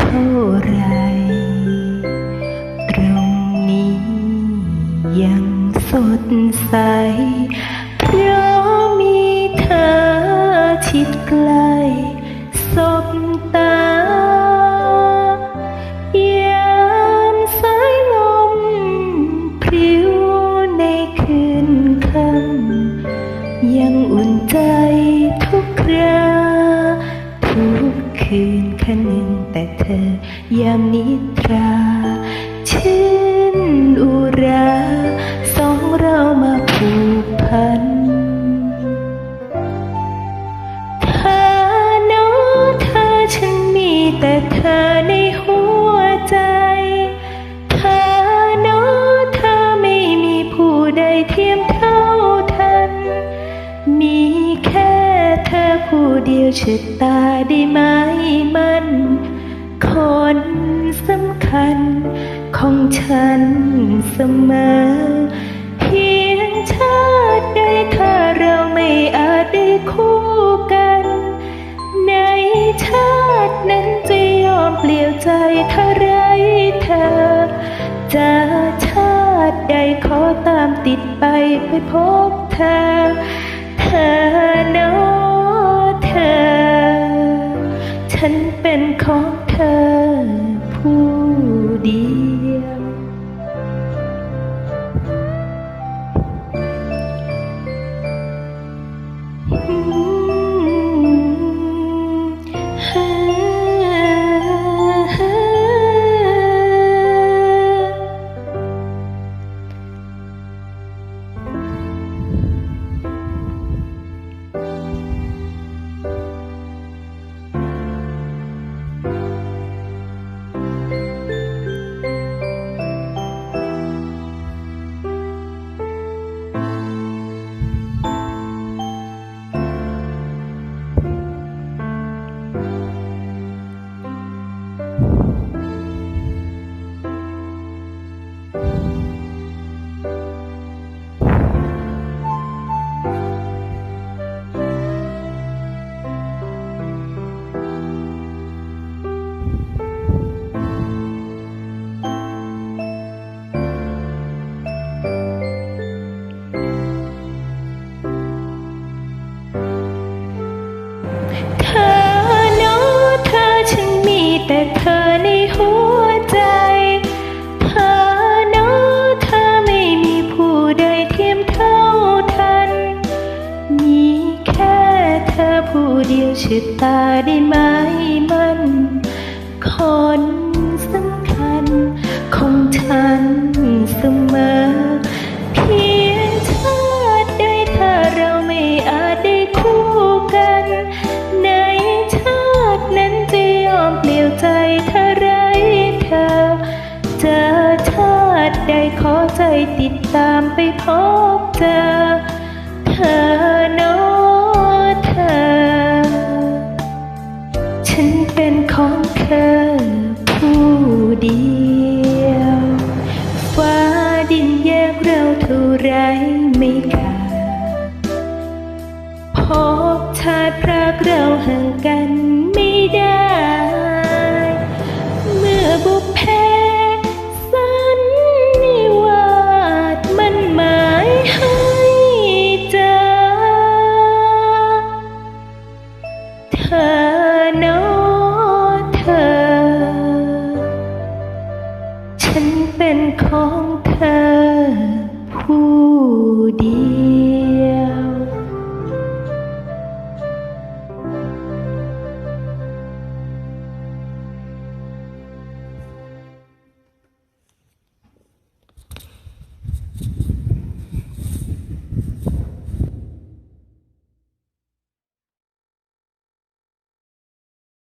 เท่าไร ตรงนี้ยังสดใสเพราะ คืนคืนหนึ่งแต่เธอยามนิทราชื่นอุราสองเรามาผูกพันเธอเนาะเธอฉันมีแต่เธอ เดียวชะตาได้ไหมมันคนสำคัญของฉันเสมอ เพียงชาติใดถ้าเราไม่อาจได้คู่กัน ในชาตินั้นจะยอมเปลี่ยวใจถ้าไรเธอ จะชาติใดขอตามติดไปไปพบเธอ เธอเนาะ เป็นของ อผู้เดียวชะตาได้ไหมมันคนสำคัญของฉันเสมอ เพียงชาติใดถ้าเราไม่อาจได้คู่กัน ในชาตินั้นจะยอมเปลี่ยวใจถ้าไรเธอเจอชาติใดขอใจติดตามไปพบเจอ ไม่ขาดพบชาติพรากเราห่างกันไม่ได้ เมื่อบุพเพสันนิวาสมันหมายให้เจอเธอนาะเธอ ฉันเป็นขอ